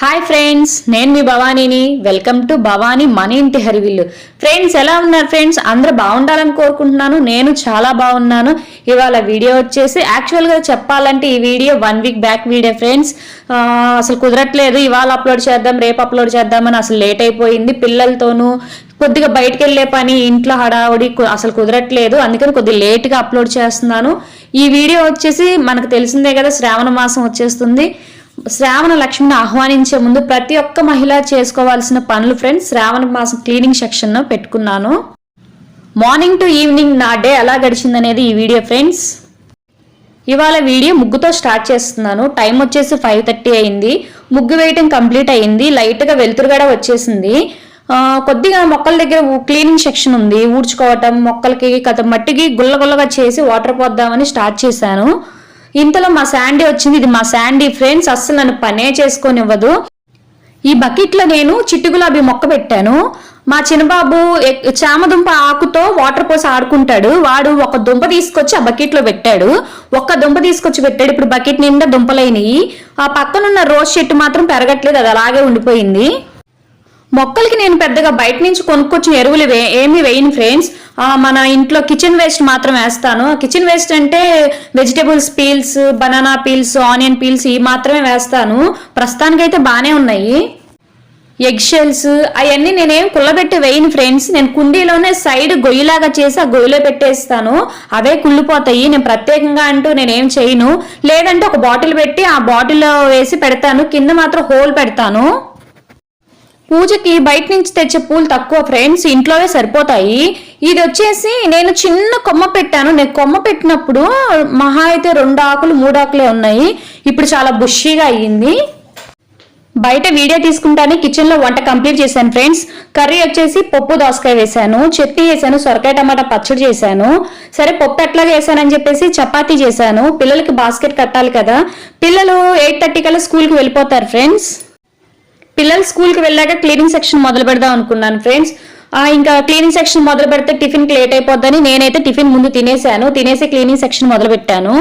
Hi friends నేను మీ భవానీని. వెల్కమ్ టు భవానీ మన ఇంటి హరివిల్లు. ఫ్రెండ్స్ ఎలా ఉన్నారు ఫ్రెండ్స్ అందరూ బాగుండాలని కోరుకుంటున్నాను. నేను చాలా బాగున్నాను. ఇవాళ వీడియో వచ్చేసి యాక్చువల్గా చెప్పాలంటే ఈ video one week back video friends అసలు కుదరట్లేదు. ఇవాళ అప్లోడ్ చేద్దాం రేపు అప్లోడ్ చేద్దామని అసలు లేట్ అయిపోయింది పిల్లలతోనూ. కొద్దిగా బయటకు వెళ్ళే పని ఇంట్లో హడావుడి అసలు కుదరట్లేదు. అందుకని కొద్దిగా లేట్గా అప్లోడ్ చేస్తున్నాను. ఈ వీడియో వచ్చేసి మనకు తెలిసిందే కదా శ్రావణ మాసం వచ్చేస్తుంది. శ్రావణ లక్ష్మిని ఆహ్వానించే ముందు ప్రతి ఒక్క మహిళ చేసుకోవాల్సిన పనులు ఫ్రెండ్స్ శ్రావణ మాసం క్లీనింగ్ సెక్షన్ పెట్టుకున్నాను. మార్నింగ్ టు ఈవినింగ్ నా డే ఎలా గడిచిందనేది ఈ వీడియో ఫ్రెండ్స్. ఇవాళ వీడియో ముగ్గుతో స్టార్ట్ చేస్తున్నాను. టైం వచ్చేసి ఫైవ్ థర్టీ అయింది. ముగ్గు వేయటం కంప్లీట్ అయింది. లైట్గా వెలుతురుగడ వచ్చేసింది. కొద్దిగా మొక్కల దగ్గర క్లీనింగ్ సెక్షన్ ఉంది. ఊడ్చుకోవటం మొక్కలకి కథ మట్టికి గుల్లగుల్లగా చేసి వాటర్ పోద్దామని స్టార్ట్ చేశాను. ఇంతలో మా శాండీ వచ్చింది. ఇది మా శాండీ ఫ్రెండ్స్ అస్సలు నన్ను పనే చేసుకోనివ్వదు. ఈ బకెట్లో నేను చిట్టు గులాబీ మొక్క పెట్టాను. మా చిన్నబాబు చామదుంప ఆకుతో వాటర్ పోసి ఆడుకుంటాడు. వాడు ఒక దుంప తీసుకొచ్చి ఆ బకెట్లో పెట్టాడు. ఒక్క దుంప తీసుకొచ్చి పెట్టాడు. ఇప్పుడు బకెట్ నిండా దుంపలైనవి ఆ పక్కనున్న రోజ్ చెట్టు మాత్రం పెరగట్లేదు. అది అలాగే ఉండిపోయింది. మొక్కలకి నేను పెద్దగా బయట నుంచి కొనుక్కొచ్చిన ఎరువులు వే ఏమీ వేయను ఫ్రెండ్స్ మన ఇంట్లో కిచెన్ వేస్ట్ మాత్రం వేస్తాను. కిచెన్ వేస్ట్ అంటే vegetables peels banana peels onion peels ఇవి మాత్రమే వేస్తాను. ప్రస్తుతానికైతే బాగానే ఉన్నాయి. ఎగ్ షెల్స్ అవన్నీ నేనేం కుళ్ళబెట్టి వేయను ఫ్రెండ్స్ నేను కుండీలోనే సైడ్ గొయ్యిలాగా చేసి ఆ గొయ్యిలో పెట్టేస్తాను. అవే కుళ్ళిపోతాయి. నేను ప్రత్యేకంగా అంటూ నేనేం చేయను. లేదంటే ఒక బాటిల్ పెట్టి ఆ బాటిల్లో వేసి పెడతాను. కింద మాత్రం హోల్ పెడతాను. పూజకి బయట నుంచి తెచ్చే పూలు తక్కువ ఫ్రెండ్స్ ఇంట్లోనే సరిపోతాయి. ఇది వచ్చేసి నేను చిన్న కొమ్మ పెట్టాను. నేను కొమ్మ పెట్టినప్పుడు మహా అయితే రెండు ఆకులు మూడు ఆకులే ఉన్నాయి. ఇప్పుడు చాలా బుషీగా అయ్యింది. బయట వీడియో తీసుకుంటానే కిచెన్లో వంట కంప్లీట్ చేశాను ఫ్రెండ్స్ కర్రీ వచ్చేసి పప్పు దోసకాయ వేశాను చట్నీ వేసాను సొరకాయ టమాటా పచ్చడి చేశాను. సరే పప్పు ఎట్లా చేశానని చెప్పేసి చపాతీ చేశాను. పిల్లలకి బాస్కెట్ కట్టాలి కదా. పిల్లలు ఎయిట్ థర్టీ కల్లా స్కూల్కి వెళ్ళిపోతారు ఫ్రెండ్స్ పిల్లలు స్కూల్కి వెళ్ళాక క్లీనింగ్ సెక్షన్ మొదలు పెడదాం అనుకున్నాను ఫ్రెండ్స్ ఇంకా క్లీనింగ్ సెక్షన్ మొదలు పెడితే టిఫిన్కి లేట్ అయిపోద్దని నేనైతే టిఫిన్ ముందు తినేసాను తినేసి క్లీనింగ్ సెక్షన్ మొదలు పెట్టాను.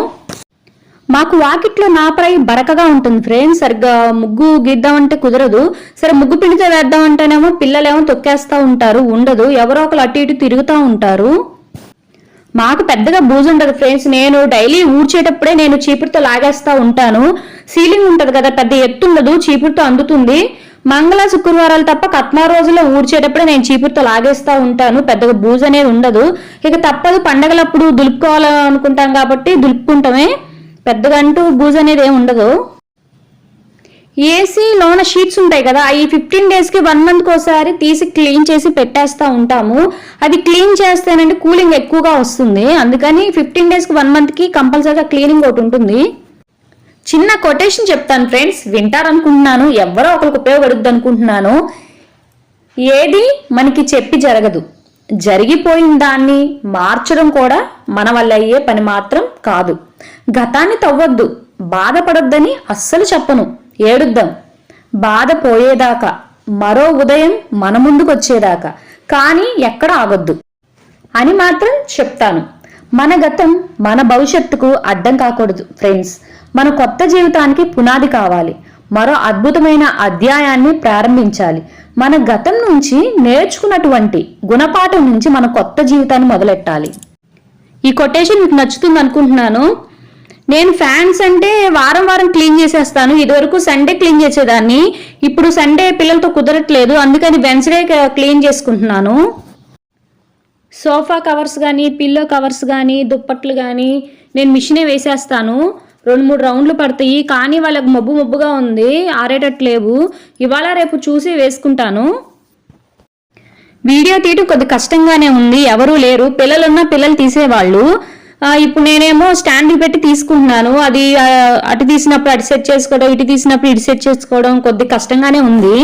మాకు వాకిట్లో నాపరై బరకగా ఉంటుంది ఫ్రెండ్స్ సరిగ్గా ముగ్గు గీద్దామంటే కుదరదు. సరే ముగ్గు పిండితో వేద్దామంటేనేమో పిల్లలేమో తొక్కేస్తూ ఉంటారు ఉండదు. ఎవరో ఒకరు అటు ఇటు తిరుగుతూ ఉంటారు. మాకు పెద్దగా బూజు ఉండదు ఫ్రెండ్స్ నేను డైలీ ఊడ్చేటప్పుడే నేను చీపురుతో లాగేస్తా ఉంటాను. సీలింగ్ ఉంటుంది కదా పెద్ద ఎత్తు ఉండదు చీపురుతో అందుతుంది. మంగళ శుక్రవారాలు తప్ప కత్మా రోజుల్లో ఊడ్చేటప్పుడే నేను చీపురుతో లాగేస్తా ఉంటాను. పెద్దగా బూజు అనేది ఉండదు. ఇక తప్పదు పండగలప్పుడు దులుపుకోవాలనుకుంటాం కాబట్టి దులుపుకుంటామే. పెద్దగా అంటూ బూజు అనేది ఏమి ఉండదు. ఏసీ లోన షీట్స్ ఉంటాయి కదా ఈ ఫిఫ్టీన్ డేస్కి వన్ మంత్కి ఒకసారి తీసి క్లీన్ చేసి పెట్టేస్తూ ఉంటాము. అది క్లీన్ చేస్తేనంటే కూలింగ్ ఎక్కువగా వస్తుంది. అందుకని ఫిఫ్టీన్ డేస్కి వన్ మంత్కి కంపల్సరీగా క్లీనింగ్ ఒకటి ఉంటుంది. చిన్న కొటేషన్ చెప్తాను ఫ్రెండ్స్ వింటారనుకుంటున్నాను ఎవరో ఒకరికి ఉపయోగపడుద్ది అనుకుంటున్నాను ఏది మనకి చెప్పి జరగదు. జరిగిపోయిన దాన్ని మార్చడం కూడా మన వల్ల అయ్యే పని మాత్రం కాదు. గతాన్ని తవ్వద్దు. బాధపడొద్దని అస్సలు చెప్పను. ఏడుద్దాం. బాధ పోయేదాకా మరో ఉదయం మన ముందుకొచ్చేదాకా కానీ ఎక్కడ ఆగొద్దు. అని మాత్రం చెప్తాను. మన గతం మన భవిష్యత్తుకు అడ్డం కాకూడదు ఫ్రెండ్స్ మన కొత్త జీవితానికి పునాది కావాలి. మరో అద్భుతమైన అధ్యాయాన్ని ప్రారంభించాలి. మన గతం నుంచి నేర్చుకున్నటువంటి గుణపాఠం నుంచి మన కొత్త జీవితాన్ని మొదలెట్టాలి. ఈ కొటేషన్ మీకు నచ్చుతుంది అనుకుంటున్నాను నేను ఫ్యాన్స్ అంటే వారం వారం క్లీన్ చేసేస్తాను. ఇదివరకు సండే క్లీన్ చేసేదాన్ని. ఇప్పుడు సండే పిల్లలతో కుదరట్లేదు. అందుకని వెన్స్డే క్లీన్ చేసుకుంటున్నాను. సోఫా కవర్స్ కానీ పిల్లో కవర్స్ కానీ దుప్పట్లు కానీ నేను మిషనే వేసేస్తాను. రెండు మూడు రౌండ్లు పడతాయి. కానీ వాళ్ళకి మబ్బు మబ్బుగా ఉంది. ఆరేటట్లేవు. ఇవాళ రేపు చూసి వేసుకుంటాను. వీడియో తీయటం కొద్ది కష్టంగానే ఉంది. ఎవరూ లేరు. పిల్లలున్నా పిల్లలు తీసేవాళ్ళు. ఇప్పుడు నేనేమో స్టాండ్ పెట్టి తీసుకుంటున్నాను. అది అటు తీసినప్పుడు అటు సెట్ చేసుకోవడం ఇటు తీసినప్పుడు ఇటు సెట్ చేసుకోవడం కొద్ది కష్టంగానే ఉంది.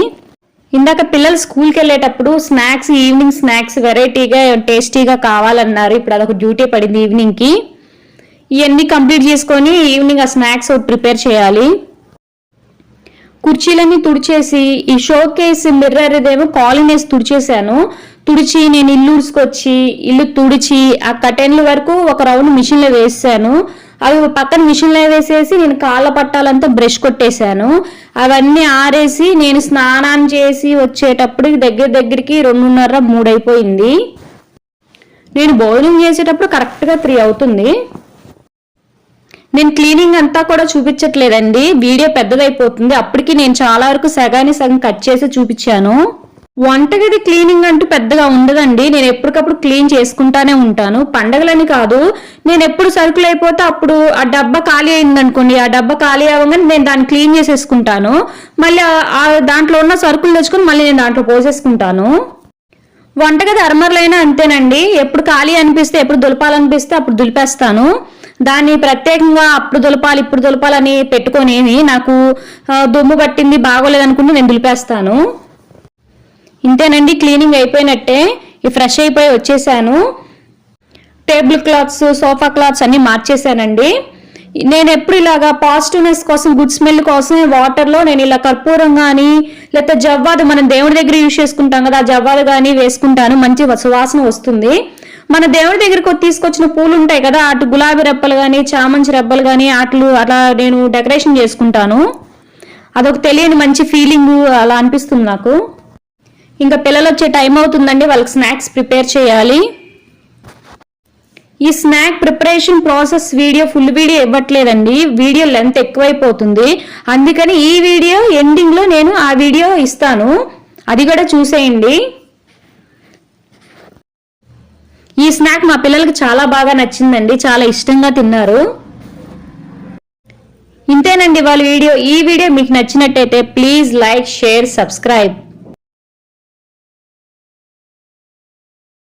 ఇందాక పిల్లలు స్కూల్కి వెళ్ళేటప్పుడు స్నాక్స్ ఈవినింగ్ స్నాక్స్ వెరైటీగా టేస్టీగా కావాలన్నారు. ఇప్పుడు అదొక డ్యూటీ పడింది ఈవినింగ్కి. ఇవన్నీ కంప్లీట్ చేసుకొని ఈవినింగ్ ఆ స్నాక్స్ ప్రిపేర్ చేయాలి. కుర్చీలన్నీ తుడిచేసి ఈ షో కేస్ మిర్రర్ ఇదేమో కాలిన్ తుడిచేశాను. తుడిచి నేను ఇల్లు ఉడుచుకొచ్చి ఇల్లు తుడిచి ఆ కటెన్ల వరకు ఒక రౌండ్ మిషన్లో వేసాను. అవి పక్కన మిషన్లో వేసేసి నేను కాళ్ళ పట్టాలంతా బ్రష్ కొట్టేశాను. అవన్నీ ఆరేసి నేను స్నానం చేసి వచ్చేటప్పుడు దగ్గర దగ్గరికి రెండున్నర మూడైపోయింది. నేను భోజనం చేసేటప్పుడు కరెక్ట్గా త్రీ అవుతుంది. నేను క్లీనింగ్ అంతా కూడా చూపించట్లేదండి. వీడియో పెద్దదైపోతుంది. అప్పటికి నేను చాలా వరకు సగాని సగం కట్ చేసి చూపించాను. వంటగది క్లీనింగ్ అంటూ పెద్దగా ఉండదండి. నేను ఎప్పటికప్పుడు క్లీన్ చేసుకుంటానే ఉంటాను. పండగలని కాదు నేను ఎప్పుడు సరుకులు అయిపోతే అప్పుడు ఆ డబ్బా ఖాళీ అయిందనుకోండి ఆ డబ్బా ఖాళీ అవ్వగానే నేను దాన్ని క్లీన్ చేసేసుకుంటాను. మళ్ళీ ఆ దాంట్లో ఉన్న సరుకులు తెచ్చుకొని మళ్ళీ నేను దాంట్లో పోసేసుకుంటాను. వంటగది అర్మర్లైనా అంతేనండి. ఎప్పుడు ఖాళీ అనిపిస్తే ఎప్పుడు దులపాలనిపిస్తే అప్పుడు దులిపేస్తాను. దాన్ని ప్రత్యేకంగా అప్పుడు దులపాలి ఇప్పుడు దులపాలని పెట్టుకొని నాకు దుమ్ము పట్టింది బాగోలేదనుకుంటే నేను దులిపేస్తాను. ఇంతేనండి క్లీనింగ్ అయిపోయినట్టే ఈ ఫ్రెష్ అయిపోయి వచ్చేసాను. టేబుల్ క్లాత్స్ సోఫా క్లాత్స్ అన్నీ మార్చేసానండి నేను ఎప్పుడు ఇలాగా పాజిటివ్నెస్ కోసం గుడ్ స్మెల్ కోసం వాటర్లో నేను ఇలా కర్పూరం కానీ లేకపోతే జవ్వాదు మనం దేవుడి దగ్గర యూజ్ చేసుకుంటాం కదా ఆ జవ్వాదు కానీ వేసుకుంటాను మంచి సువాసన వస్తుంది. మన దేవుడి దగ్గరకు తీసుకొచ్చిన పూలు ఉంటాయి కదా అటు గులాబీ రెప్పలు కానీ చామంచి రెప్పలు కానీ అట్లు అలా నేను డెకరేషన్ చేసుకుంటాను. అదొక తెలియని మంచి ఫీలింగ్ అలా అనిపిస్తుంది నాకు. ఇంకా పిల్లలు వచ్చే టైం అవుతుందండి వాళ్ళకి స్నాక్స్ ప్రిపేర్ చేయాలి. ఈ snack preparation process video full video ఇవ్వట్లేదండి video length ఎక్కువైపోతుంది. అందుకని ఈ వీడియో ఎండింగ్లో నేను ఆ వీడియో ఇస్తాను. అది కూడా చూసేయండి. ఈ స్నాక్ మా పిల్లలకి చాలా బాగా నచ్చిందండి చాలా ఇష్టంగా తిన్నారు. ఇంతేనండి వాళ్ళ వీడియో. ఈ వీడియో మీకు నచ్చినట్టయితే ప్లీజ్ లైక్ షేర్ సబ్స్క్రైబ్.